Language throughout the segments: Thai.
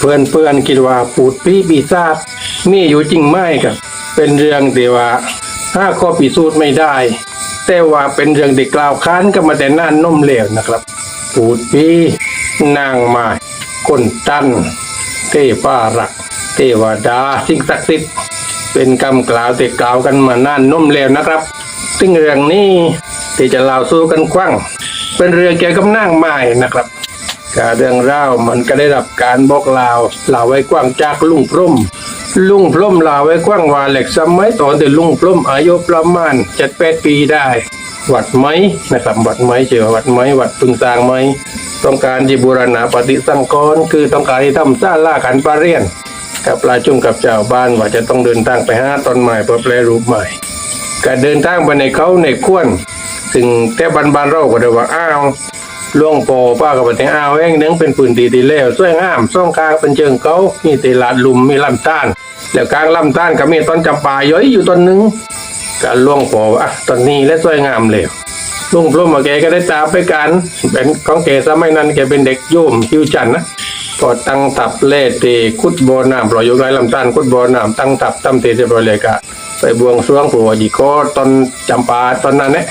เพื่อนเพื่อนคิดว่าปูดปีปีศาจมีอยู่จริงไหมครับเป็นเรื่องที่ว่าห้าข้อพิสูจน์ไม่ได้ แต่ว่าเป็นเรื่องที่กล่าวค้านกันมาแต่นานนมเหลวนะครับปูดปีนางไม้คนตันเทพารัก เทวดาสิ่งศักดิ์สิทธิ์เป็นคำกล่าวที่กล่าวกันมานานนมแล้วนะครับ ซึ่งเรื่องนี้ที่จะเล่าสู่กันกว้าง เป็นเรื่องเกี่ยวกับนางไม้นะครับ การเรื่องเล่าวมันก็ได้รับการบอกเล่าเล่าไว้กว้างจากลุงพร่มลุงพร่มเล่าไว้กว้างว่าเหล็กสมัยตอนที่ลุงพร่มอายุประมาณเจ็ดแปดปีได้ วัดไม้นะครับวัดไม้เชื่อว่าวัดไม้วัดพึงสร้างไม้ต้องการที่บูรณาปฏิสังกรณ์คือต้องการที่ทำสร้างล่าขันปลาเรียนกับปลาจุ่มกับเจ้าบ้านว่าจะต้องเดินทางไปหาต้นไม้เพื่อแปลรูปใหม่การเดินทางไปในเขาในขวนซึ่งแต่บ้านบานๆเราก็ได้ว่าอ้าว ล่วงโปป้ากับไปถึงอ้าวเองเนึงเป็นปืนตีตีเล้วสวยงามซ่องคางเป็นเชิงเขามีตีลาดลุมมีลำต้านแล้วกลางลำต้านก็มีต้นจำปาย้อยอยู่ต้นหนึ่งการล่วงโปว่าอะต้นนี้และสวยงามเลยลุงพรหมมาแกก็ได้ตามไปกันเป็นของแกสมัยนั้นแกเป็นเด็กโยมคิวจันนะพอตั้งทับเล่เตคุดบ่อน้ำปล่อยยู่ไรลำต้าลคุดบ่อน้ำตั้งทับตั้มเตเรียบร้อยเลยกะไปบวงสรวงผัวจีโคตอนจำปาตอนนั้นเนี่ย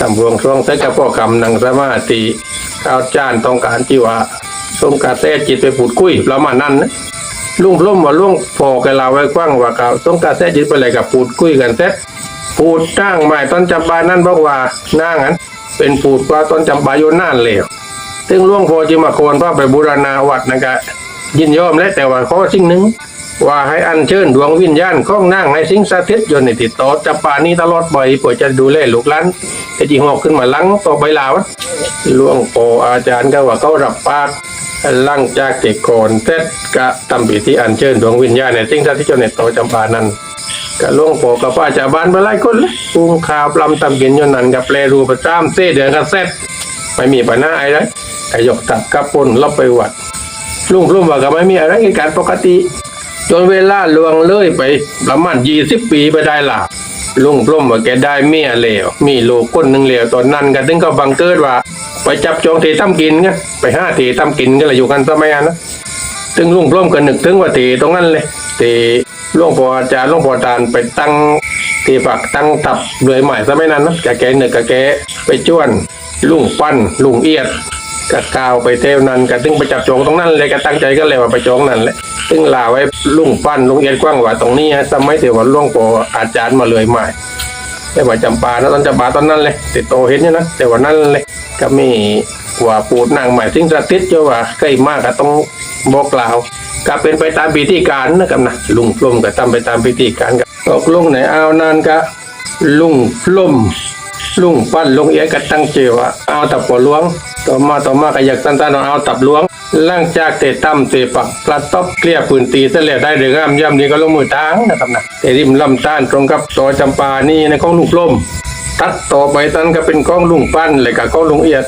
ทำบวงสรวงใส่กับพ่อกำนังสมาธิข้าวจานต้องการจีว่าสมกาเซ่จิตไปพูดคุยประมาณนั้นนะลุงพรหมว่าลุงพอแกเล่าไว้กว้างว่าเขาสมกาเซ่จิตไปเลยกับพูดคุยกันเสร็จปูดนั่งใหม่ต้นจำปานั่นบอกว่าหนั่งนั้น เป็นปูดว่าต้นจำปาโยนน่านเลวซึ่งล่วงโพจิมาโคนพระไปบูรณาวัดนะกะยินยอมและแต่ว่าข้อสิ่งหนึ่ง ว่าให้อัญเชิญดวงวิญญาณของนั่งให้สิงสถิตอยู่ในติดต่อจำปานี้ตลอดไปเพื่อจะดูแลลูกหลานแต่จีหอกขึ้นมาลังต่อไปลาวหล่วงโพอาจารย์ก็ว่าเขารับปากหลังจากเก็กก่อนเสร็จก็ทำพิธีอัญเชิญดวงวิญญาณในสิงสถิตอยู่ในต่อจำปานั้นก็หลวงพ่อกับป้าชาบ้านไปหลายคนเลยปรุงข้าวปลำตำกินยนนั้นกับแปลรูประจำเส้เดือนกับเซ็ตไม่มีปัญหาอะไรไอ้ยกตับกับปนรับไปวัดลุงพลุ่มว่าก็ไม่มีอะไรเหตุการณ์ปกติ จนเวลาล่วงเลยไปประมาณยี่สิบปีไปได้ล่ะลุงพลุ่มว่าแกได้เมียเหลวมีลูกคนหนึ่งเหลวตอนนั้นก็ถึงก็บังเกิดว่า ไปจับจองเทตั้มกินไงไปห้าเทตั้มกินก็เลยอยู่กันสมัยนั้นนะซึ่งลุงพร่มก็นึกถึงว่าตีตรงนั้นเลยตีลวงพออาจารย์ลวงพอตาลไปตั้งตีฝักตั้งตับเลยใหม่ซะไม่นั้นนะแกแกนึกกะแกไปจ้วนลุงปั้นลุงเอียดกะกาวไปเทวนั้นกะตึงไปจับจองตรงนั้นเลยกะตั้งใจก็เลยว่าไปจองนั่นแหละ ซึ่งลาไว้ลุงปั้นลุงเอียดกว้างว่าตรงนี้ฮะสมัยเดี๋ยวว่าหลวงพ่ออาจารย์มาเลยใหม่แต่ว่าจำปานะตอนจำปาตอนนั้นเลยติดโตเห็นอยู่นะแต่ว่านั้นเลยก็มีว่าปูดนางใหม่ทิ้งสติดเจ้าว่าใกล้มากก็ต้องบอกกล่าวก็เป็นไปตามพิธีการนะครับนะลุงพลุ่มก็ทำไปตามพิธีการกับตกลงไหนเอานานก็ลุงพลุ่มลุงปั้นลุงเอียก็ตั้งเจว่าเอาตับหล้วง ต่อมาต่อมาก็อยากสั้นๆเอาตับล้วง หลังจากเตะตั้มเตะปักปลัดต๊อกเกลี่ยปืนตีเสร็จแล้วได้เรืองามย่ำนี้ก็ลงมือทางนะครับนะแต่ริมลำต้านตรงกับต่อจำปานี่ในของลุงพลมตัดต่อไปตันก็เป็นกล้องลุงปั้นเลยกับกล้องลุงเอียด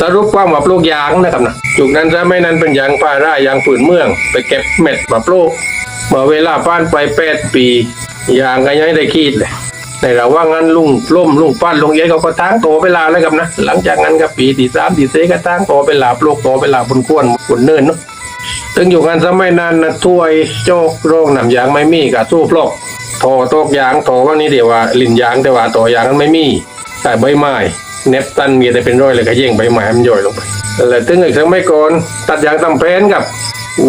สรุปความาปลูกยางนะครับนะจุกนั้นจะไม่นั้นเป็นยางป่าร่ายางฝืนเมือง ไปเก็บเม็ดมาปลูกเมื่อเวลาผ่านไปแปดปียางก็ยังไม่ได้ขีดเลย ในระว่างั้นลุงล่มลุงปั้นลุงเยดเขาก็ตั้งโตเวลาแล้วครับนะ หลังจากนั้นก็ปีที่สามที่สี่ก็ตั้งโตเวลาปลูกโตเวลาบนก้วนบนเนินเนาะซึ่งอยู่กันสมัยนั้นนะถ้วยโจกโรงนำยางไม่มีกับสู้พลกถอตกยางถอว่านี่เดี๋ยวว่าลินยางแต่ว่าต่อยางนั้นไม่มีแต่ใบไม้เนปตันมีแต่เป็นร้อยเลยก็แย่งใบไม้มันย่อยลงไปแล้วถึงอีกสมัยก่อนตัดยางตำเพนกับ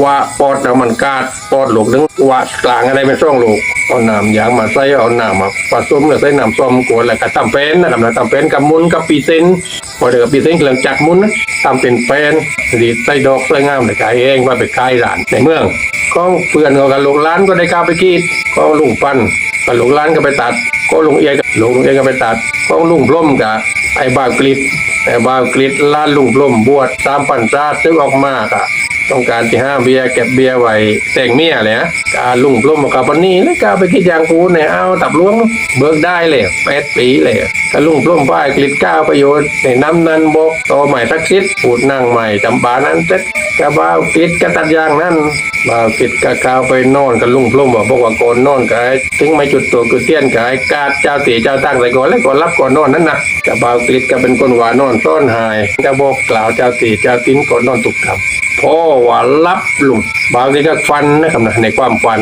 ว่าปอดเอามันกาดปอดหลกนึงว่ากลางอะไรเป็นช่องหลกเอาน้ำยางมาใส่เอาน้ำมาผสมแล้วใส่น้ำส้มกวนแล้วก็ตำเพนนะครับนะตำเพนกับมุนกับปีเซนพอเดี๋ยวกับปีเซนเครื่องจักรมุนนะตำเป็นแปนดีใส่ดอกใสวยงามเลยขายเองว่าไปขายร้านในเมืองก็เพื่อนเขากับลูกร้านก็ได้กล้าไปกีดก็ลุงปั้นกับลูกร้านก็ไปตัด ก็ลุงเอียกับลุงเอียก็ไปตัดก็ลุงพร่มกับไอ้บ่าวกรีดไอ้บ่าวกรีดร้านลุงพร่มบวชตามปัญญาซึ่งออกมากอะ ต้องการที่ห้ามเบียร์เก็บเบียร์ไว้แต่งเมียเลยฮะการลุงพร่มกับวันนี้แล้วกาไปคิดอย่างกูเนี่ยเอาตับล้วงเบิกได้เลยแปดปีเลยก็ลุงพร่มป้ายกรีดก้าวประโยชน์ในน้ำนันบอกต่อใหม่ทักษิณพูดนั่งใหม่จำปานั้นเสร็จกะบ่าวกรีดกะตัดยางนั้นบ่าวกิดกะกาวไปนอนกับลุงพลุ่มบอกว่าก่อนนอนกายถึงไม่จุดตัวคือเตี้ยนกายกาดเจ้าตีเจ้าตั้งใส่ก่อนแล้วก่อนรับก่อนนอนนั่นนะกับบ่าวกิดก็เป็นคนหวานนอนซ่อนหายก็บอกกล่าวเจ้าตีเจ้าติ้นก่อนนอนตุกคำพ่อว่ารับลุงบางทีก็ฟันนะครับนะในความฟัน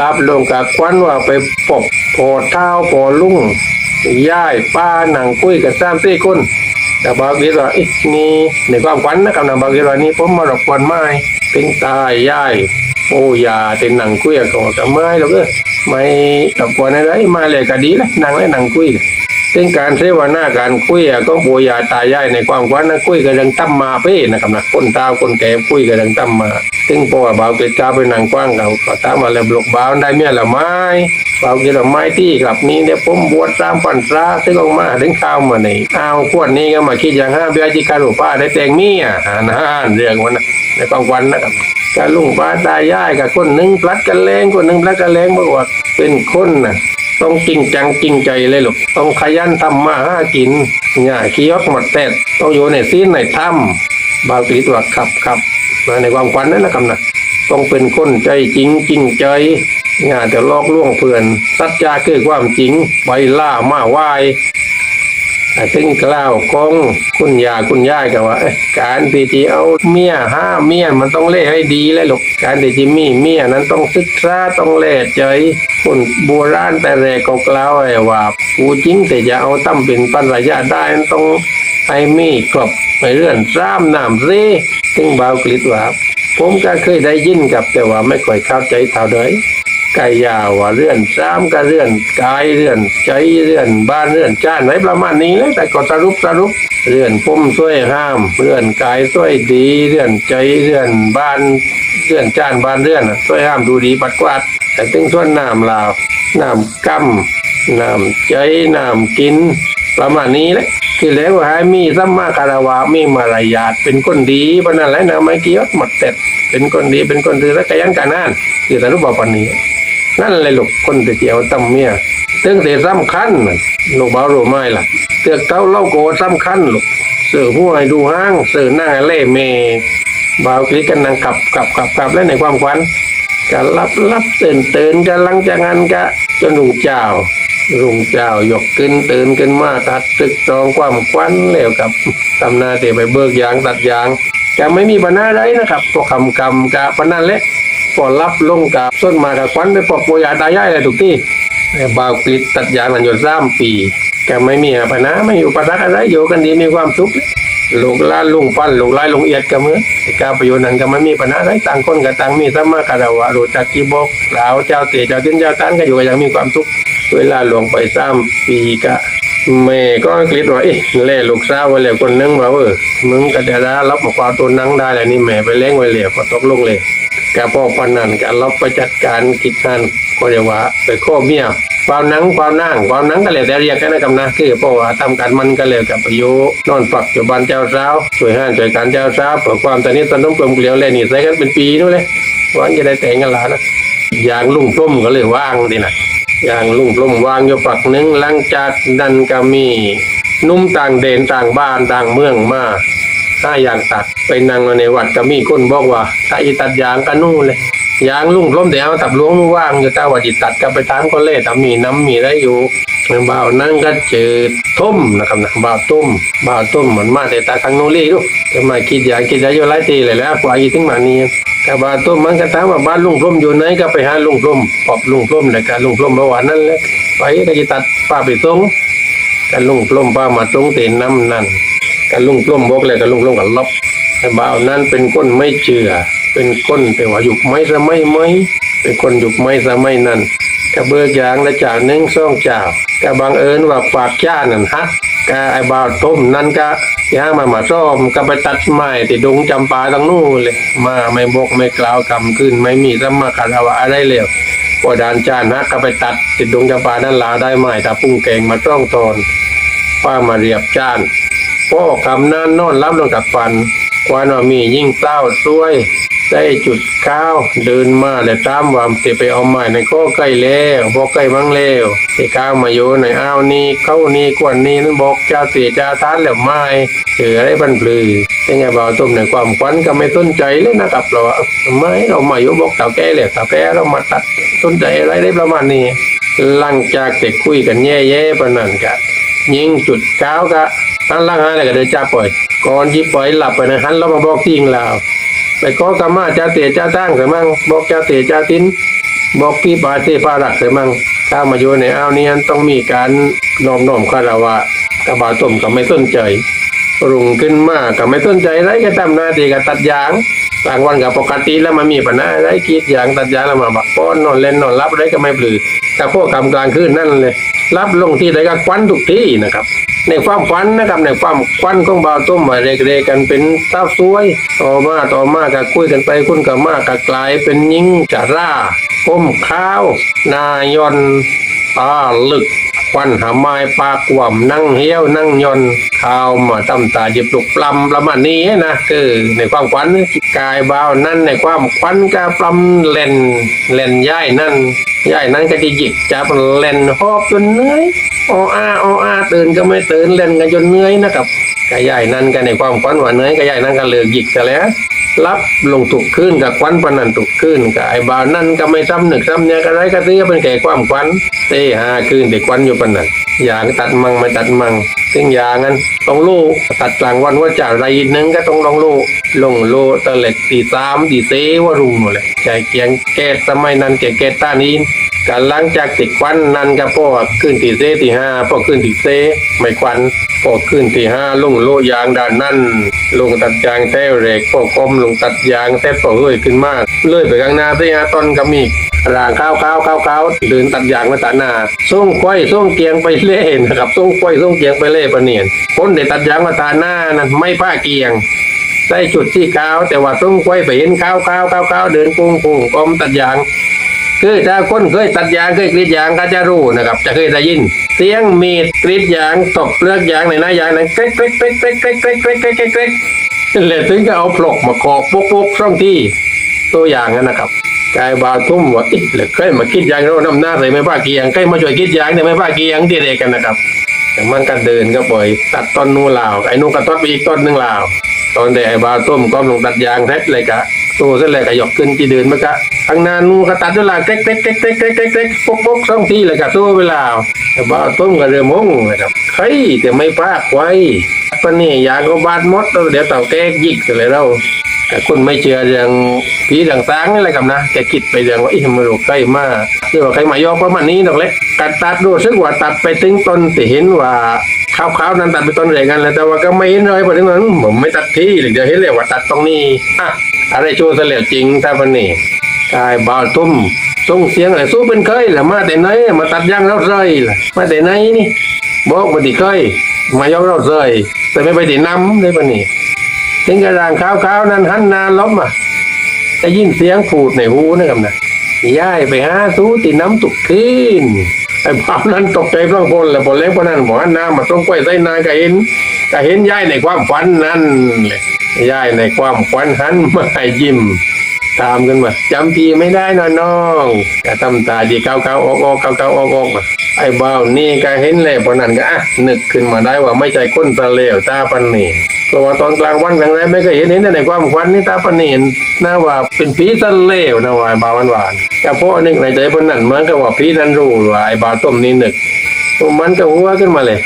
รับลงกับควันว่าไปปบพอเท้าพอลุ่งย่ายป้าหนังคุยกับสามสี่คนแต่บางทีว่าอ๊ะนี่ในความฝันนะครับนะบางทีว่านี่ผมมารบกวนไม้ถึงตายย่ายโอ้ยาเป็นหนังคุยกับกับไม้แล้วก็ไม่รบกวนอะไรมาเลยก็ดีเลยนั่งเลยนั่งคุย ซึ่งการเสวนาการคุยก็ปูยาตายายในความฝันนคุยกันดังตั้มมาเพ่นะครับนะคนตาคนแก่คุยกันดังตั้มมา ซึ่งพอบ่าวเกิดกาไปนั่งกว้างเขาก็ตามมาแล้วบลกบ่าวได้เมียละไม้บ่าวกินละไม้ที่กลับนี้เนี่ยผมบวชตามปันตราซึ่งออกมาถึงข้าวมาในเอาขวดนี้ก็มาคิดอย่างห้าเบียจิการหลวงป้าได้แต่งเมียหานะเรื่องวันนะในความฝันนะครับการลุงป้าตายายกับคนหนึ่งพลัดกันแรงคนหนึ่งพลัดกันแรงบอกว่าเป็นคนนะ ต้องจริงจังจริงใจเลยลูกต้องขยันทำมาหากินอย่าขี้ยกหมดแต่ต้องอยู่ในซีนในถ้ำบางทีตัวขับขับมาในความฝันนั่นนะครับนะต้องเป็นคนใจจริงจริงใจอย่าจะลอกล่วงเพื่อนสัจจาคือความจริงไปล่ามาไหวาย ถึงกล่าวกงคุณยาคุณย่ายกันว่า การที่จะเอาเมียห้าเมียมันต้องเล่ให้ดีเลยลูกการที่จะมีเมียนั้นต้องศึกษาต้องเล่ใจคนโบราณแต่แรกก็กล่าวไว้ว่าผู้จริงแต่จะเอาตั้มเป็นปัญญาได้นั้นต้องให้มีครบในเรื่องซ้ำน้ำเร่ถึงบาวกฤษว่าผมก็เคยได้ยินกับแต่ว่าไม่ค่อยเข้าใจเท่าใด ไก่ยาวว่าเลื่อนซ้ำก็เลื่อนกายเลื่อนใจเลื่อนบ้านเลื่อนจ้านไว้ประมาณนี้เลยแต่ก็สรุปสรุปเลื่อนพุ่มช่วยห้ามเลื่อนกายช่วยดีเลื่อนใจเลื่อนบ้านเลื่อนจ้านบ้านเลื่อนช่วยห้ามดูดีปัดกวาดแต่ถึงส่วนน้ำลาวน้ำกั้มน้ำใจน้ำกิน ประมาณนี้แหละคือแล้วว่าให้มีสัมมาคารวะมีมารยาทเป็นคนดีปานนั้นแหละนะไม่เกี่ยวหมดแต่เป็นคนดีเป็นคนดีและขยันการงานคือสรุปว่าปานนี้ นั่นเลยลูกคนที่เจียวตั้มเมียเรื่องที่สำคัญน่ะลูกเบารู้ไหมล่ะเตือกเต้าเล่าโกสำคัญลูกเสือหัวให้ดูห้างเสือหน้าเล่เมบ่าวคลิกกันนั่งขับขับขับขับแล้วในความฝันการรับรับตื่นตื่นกันหลังจากงานกะจนรุ่งเจ้า รุ่งเจ้ายกขึ้นตื่นขึ้นมาตัดตึกตรองความควันแล้วกับทำนาเตไปเบิกยางตัดยางจะไม่มีปัญหาไรนะครับพวกคำกรรมกะปนนั่นแหละ พอรับลงกับส้นมากับควันไปปอกโปยาตายายอะไรถูกที่บ่าวกลิดตัดยางนันอยู่สามปีแกไม่มีปัญหาไม่อยู่ปัญหาอะไรอยู่กันดีมีความสุขลูกล้านลุงปั้นลูกหลานลุงเอียดก็เหมือนการประโยชน์นั้นก็ไม่มีปัญหาไรต่างคนกับต่างมีสมมาคารวะรู้จักกีบอกลาวเจ้าเตะเจ้าเต้นเจ้าตันก็อยู่กันอย่างมีความสุขเวลาหลวงไปสามปีก็แม่ก็กลิดว่าเอ๊ะเล่ลูกสาวไว้แล้วคนนึงว่าเออมึงก็จะได้รับมาความตัวนั่งได้แล้วนี่แม่ไปเล้งไว้แล้วก็ตกลงเลย กะพอพันนันกะเราไปจัดการกิจการก็เรียกว่าไปข้อเมียความนังความนั่งความนังก็เลยแต่เรียกกันนะครับนะคือเพราะว่าทำการมันก็เลยกับประโยชน์นอนฝักอยู่บ้านเจ้าสาวช่วยห้านช่วยการเจ้าสาวเพื่อความสนิทสนมกลมเกลียวเลยนี่ใส่กันเป็นปีนู่นเลยวันจะได้แต่งกันหลานนะอย่างลุ่งปล้มก็เลยว่างดีนะอย่างลุ่งปล้มว่างอยู่ฝักหนึงหลังจากนั้นก็มีนุ่มต่างเดนต่างบ้านต่างเมืองมา ถ้าอยากตัดไปนั่งในวัดก็มีคนบอกว่าถ้าอีตัดยางก็นู่นเลยยางลุ่งล้มเดี๋ยวตับหลวงว่างอยู่ถ้าว่าจิตตัดก็ไปตามก็เล่ต่มีน้ำมีได้อยู่บานั่งก็เจอทุ่มนะครับนะบ่าวตุ้มบ่าวตุ้มเหมือนมาแต่ตาคังโนลี่ดูจะมาคิดอยากคิดอยากอยู่หลายทีเลยแล้วกว่าอีถึงมานี้แต่บ่าต้มมันก็ถามว่าบ้านลุงพรมอยู่ไหนก็ไปหาลุงพรมปอบลุงพรมแต่การลุงพรมเมื่อวานนั้นแหละไปก็จะตัดป้าไปตรงกันลุงพรมป้ามาตรงเต็นน้ำนั่น กันลุงปล้มบอกเลยกันลุงปล้มกันลบแต่บ่าวนั้นเป็นคนไม่เชื่อ เป็นคนแต่ว่าหยุคไม่สมัยไม่เป็นคนหยุคไม่สมัยนั้นกระเบิกยางและจากนึ่งซ่องเจ้ากระบังเอิญว่าปากจ้านั่นฮักะไอ้บ่าวต้มนั่นก็ย่างมามาซ่อมก็ไปตัดไม้ติดดงจำปาตั้งนู่นเลย มาไม่บอกไม่กล่าวกำขึ้นไม่มีสมมาคารวะอะไรเลยพอดานจ้านะก็ไปตัดติดดงจำปานั่นลาได้ไม้ตาปุ้งแกงมาต้องตอนป้ามาเรียบจ้าน พ่อคำนั้นนอนรับลงกับฟันควันว่ามียิ่งเศร้าซวย ได้จุดข้าวเดินมาแต่ตามวามเตไปเอาไม้ในข้อใกล้แล้วบอกใกล้มังแล้วที่ข้าวมาโยในอ้าวนี้เข้านี้กวนนี้นั้นบอกจ้าเสียจ้าทานแล้วไม่เถืออะไรบันปลือยังไงบ่าวต้มในความควันก็ไม่สนใจเลยนะครับเราไม่เรามาโยบอกเต่าแก่เลยเต่าแก่เรามาตัดสนใจอะไรได้ประมาณนี้หลังจากเด็กคุยกันแย่ๆประนันกันยิงจุดก้าวก็ไป หันหล่างหาอะไรก็เดินจ้าปล่อย ก่อนที่ปล่อยหลับไปนะหันแล้วมาบอกทิ้งลาวไปก็กรรมาจ้าเตะจ้าตั้งเสมั่งบอกจ้าเตะจ้าตินบอกพี่ปาเตปารักเสมั่งถ้ามาอยู่ในอ้าวนี้ต้องมีการน้อมน้อมคารวะกระบาต้มก็ไม่สนใจรุงขึ้นมากก็ไม่สนใจไรก็ทำหน้าที่ก็ตัดยางกลางวันกับปกติแล้วมันมีปัญหาไรกีดยางตัดยางแล้วมาบักป้อนนอนเล่นนอนรับไรก็ไม่ปลือกับพวกกำกลางคืนนั่นเลย รับลงที่ใดก็ควันทุกที่นะครับ ในความฝันนะครับในความควันของบาวต้มมาเรกๆกันเป็นตาวสวย ต่อมาต่อมาก็คุยกันไปคุยกับมากก็กลายเป็นยิงจาร่าก้มข้าว นายอนตาลึก ควันหาไม้ปากหว่ำนั่งเหี้ยวนั่งยนข้าวมาตำตาหยิบลูกปลำประมาณนี้นะคือในความควันกายบ่านั่นในความควันกาปลำเล่นเล่นย่ายนั่นย่ายนั้นก็จะหยิบจับเล่นหอบจนเหนื่อยออาออาตื่นก็ไม่ตื่นเล่นกันจนเหนื่อยนะครับ กายย่ายนั่นก็ในความควันว่าเนื่อยกายย่ายนั่นก็เลือกหยิกซะแล้วรับลงถูกขึ้นกับควันปนันถูกขึ้นกับไอ้บาวนั่นก็ไม่ซ้ำหนึกซ้ำเนี่ยก็ไรก็ตื้อเป็นแก่ความควันเต้หาขึ้นเด็กควันอยู่ปนันอย่างตัดมังไม่ตัดมังซึ่งอย่างนั้นต้องลูกตัดกลางวันว่าจะไรนึงก็ต้องลองลูกลงโลตะเล็กตีสามตีเซว่ารุงหมดเลยใจเกียงแก่สมัยนั้นแก่แก่ต้านีน การหล้างจากติดควันนั่นก็พอขึ้นตีเซตีห้าพอขึ้นตีเซไม่ควันพอขึ้นตีห้าลงโลยางด้านนั่นลงตัดยางแท้เหล็กพวกกลมลงตัดยางแท้ปอเฮ้ยขึ้นมากเลื่อยไปข้างหน้าที่ฮะต้นก็มีรางข้าวข้าวข้าวข้าวเดินตัดยางมาตัดหน้าส่งควายส่งเกียงไปเล่นะครับส่งควายส่งเกียงไปเล่ปะเนียนคนเด็ตัดยางมาตัดหน้านั้นไม่ผ้าเกียงใส่จุดที่ขาวแต่ว่าส่งควายไปเห็นข้าวข้าวข้าวข้าวเดินปุ้งปุ้งกลมตัดยาง คือถ้าคนเคยตัดยางเคยกรีดยางก็จะรู้นะครับ จะเคยได้ยิน เสียงมีดกรีดยางตบเลือกยางในหน้ายางนั้นเกรกเกรกเกรกเกรกเกรกเกรกเกรกเกรกเกรกเกเลยถึงก็เอาปลอกมาขอกปุ๊กปุ๊กช่องที่ตัวอย่างนั้นนะครับกายบาทุ่มว่าอ๊ะเหลือเคยมาคิดยางเรานำหน้าใส่ไม่ป้าเกียงใกล้มาช่วยคิดยางแต่ไม่ป้าเกียงที่เด็กกันนะครับแต่มันก็เดินก็ปล่อยตัดต้นนู้นลาวไอ้นู้นก็ตัดไปอีกต้นหนึ่งลาว ตอนแต่ไอ้บาวต้มก็ลงตัดยางแท้เลยกะ ตัวเส้นเลยกะยกขึ้นที่เดินมากะข้างนานูก็ตัดเวลาเก๊กเก๊กเก๊กเก๊กเก๊กเก๊กเก๊กปุ๊กปุ๊กสองทีเลยกะตัวเวลาไอ้บาต้มก็เริ่มงงนะครับเฮ้ยแต่ไม่ปากไว้ปะนี่ยางก็บาดมดแล้วเดี๋ยวเต่าแก๊กยิกเลยเราแต่คุณไม่เชื่อเรื่องผีต่างสางนี่แหละครับนะแกคิดไปเรื่องว่าอีมันรู้ใกล้มากคือว่าใครมายอกประมาณนี้ดอกเล็กกัดตัดดูซึ่งว่าตัดไปถึงต้นที่เห็นว่าขาวๆนั้นตัดไปต้นเดียวกันแล้วแต่ว่าก็ไม่เห็นเลยพอถึงนั้นผมไม่ตัดที่หรือเดี๋ยวเห็นเลยว่าตัดตรงนี้อะ อะไรโชว์เสลียจริงถ้าวันนี้กายบาวทุ่มส่งเสียงอะไรสู้เป็นเคยแหละมาแต่ไหนมาตัดย่างเราเลยล่ะมาแต่ไหนนี่บอกมาที่เคยมายอกเราเลยแต่ไม่ไปที่น้ำได้ปะนี่ถึงกระร่างขาวๆนั้นหันนาล้มอะได้ยินเสียงพูดในหูนะครับนะย้ายไปหาสู้ตีน้ำตุกขึ้นไอ้บ่าวนั้นตกใจพลังพลแหละพอเล็กพนันบอกว่าน้ำมาต้องกล้วยใส่นาก็เห็นก็เห็นย้ายในความฝันนั่นเลย ย้ายในความฝันหันมายิ้มตามกันมาจำพีไม่ได้นอนน้องก็ทำตาดีเกาเกาออกออกเกาเกาออกออกมาไอ้บ่าวนี่ก็เห็นเลยพอนั้นก็อะนึกขึ้นมาได้ว่าไม่ใช่คนตะเลวตาปันนี่เพราะว่าตอนกลางวันกลางแรมไม่เคยเห็นเห็นแต่ในความฝันนี่ตาปันนี่น่าว่าเป็นผีตะเลวนะว่าไอ้บ่าวหวานๆแต่พอนึกในใจพนนั้นเหมือนกับว่าผีนั้นรู้ว่าไอ้บ่าวต้มนี่นึกมันก็หัวขึ้นมาเลย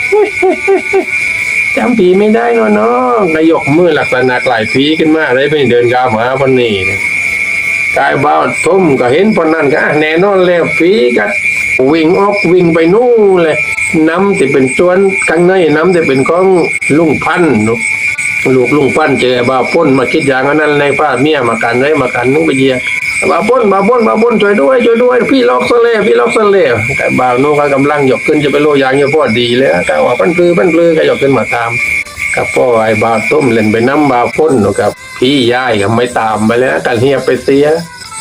จำผีไม่ได้เนาะน้องนายกมือหลักษณะกลายผีขึ้นมาได้เป็นเดินกาวหาปันนี่กายบาทุ่มก็เห็นปนนั้นก็อะแน่นอนแล้วผีก็วิ่งออกวิ่งไปนู่นเลยน้ำที่เป็นจวนข้างในน้ำที่เป็นของลุงพันธุ์ลูกลุงพันธุ์เจอบาวพ้นมาคิดอย่างนั้นในป้าเมียมากันเลยมากันนึงไปเยีย บาวพ้นบาวพ้นบาวพ้นช่วยด้วยช่วยด้วย พี่ล็อกเสลพี่ล็อกเสลกายบ่าวนู้นก็กำลังหยกขึ้นจะไปโลยางอยู่พอดีเลยกายว่าปั้นปลือปั้นปลือก็ยกขึ้นมาตามกับพ่อไอ้บาวต้มเล่นไปน้ำบาวพ่นเนอะครับพี่ยายก็ไม่ตามไปแล้วกันเฮียไปเสีย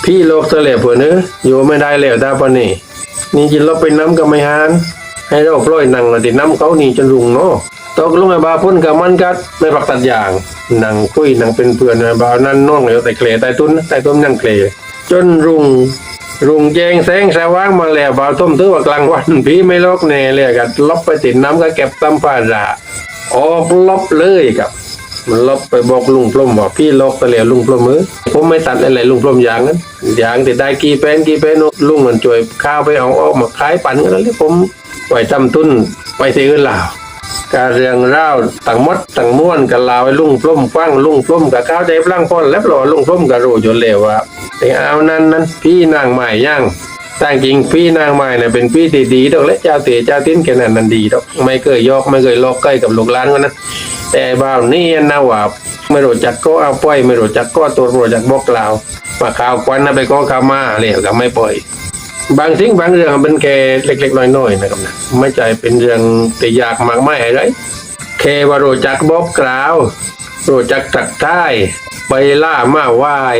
พี่โลกเสลเผื่อเนื้ออยู่ไม่ได้แล้วตาปนี่นี่จินเราไปน้ำกับไม่หานให้เราปล่อยนังแติดน้ำเขานี่จนรุงเนาะตกลงไอ้บาวพ่นกับมันกัดไม่ปักตัดอย่างนังคุยนังเป็นเพื่อนไอ้บาวนั่นน้องเหลวแต่เคลแต่ตุ้นแต่ต้มนั่งเคล จนรุงรุงแจงแสงสว่างมาแล้วบาวต้มถือว่ากลางวันพี่ไม่ลอกแน่เลยกับลบไปติดน้ำก็เก็บตำปาระออกลบเลยครับ มันลบไปบอกลุงพรมว่าพี่ลบไปแล้วลุงพรหมเออผมไม่ตัดอะไรลุงพรมอย่างนั้นอย่างที่ได้กี่แป้นกี่แป้นลุงมันช่วยข้าวไปเอาออกมาขายปั่นกันแล้วผมปล่อยจำทุนไปที่อื่นลาว การเรื่องเล่าต่างมดต่างม้วนกันลาวไว้ลุ่งปล้มฟังลุ่งปล้มกับข้าวใจพลังพ้นแล้วปลอลุ่งปล้มกับรู้อยู่แล้วว่าแต่เอานั้นนั้นพี่นางใหม่ย่างต่างจริงพี่นางใหม่เนี่ยเป็นพี่ที่ดีดอกและเจ้าเต๋เจ้าติ้นแค่นั้นนันดีดอกไม่เคยยอกไม่เคยลอกใกล้กับลูกหลานกันนะแต่บ่าวนี่นะว่าไม่รู้จักก็เอาปล่อยไม่รู้จักก็ตัวไม่รู้จักบอกกล่าวมาข่าวควันนะไปก็ข้ามาเลยก็ไม่ปล่อย บางสิ่งบางเรื่องมันเป็นแค่เล็ก ๆ น้อยๆนะครับนะไม่ใช่เป็นเรื่องที่ยากมากไมายอะไรแค่ว่ารู้จักบอกกล่าวรู้จักตักท้ายไปล่ามาไหวาย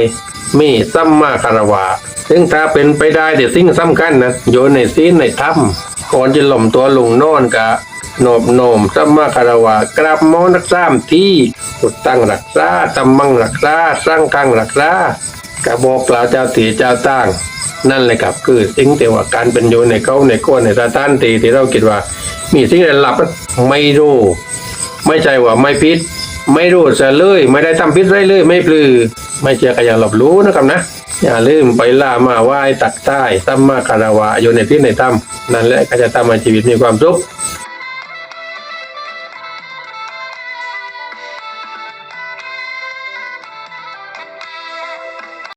มีซ้ำมาคารวะซึ่งถ้าเป็นไปได้เดี๋ยวสิ่งสำคัญนะโยนในซีนในถ้ำก่อนจะหล่มตัวลงนอนกะโนบโนมซ้ำมาคารวะกราบหมอนักซ้ำที่กุดตั้งรักษาตำมังรักษาสร้างกังรักษา กระบอกกล่าเจ้าตีเจ้าตั้งนั่นแหละครับคือสิ่งที่ว่าการเป็นอยู่ในเขาในก้นในสถานที่ที่เราคิดว่า มีสิ่งใดลับไม่รู้ ไม่ใช่ว่าไม่พิษไม่รู้จะเลย ไม่ได้ทำพิษไรเลยไม่ปลือ ไม่เชื่อก็อย่าหลบรู้นะครับนะ อย่าลืมไปล่ามาไหว้ตักใต้ตั้มมาคาราวะอยู่ในที่ในถ้ำนั่นแหละก็จะทำให้ชีวิตมีความสุข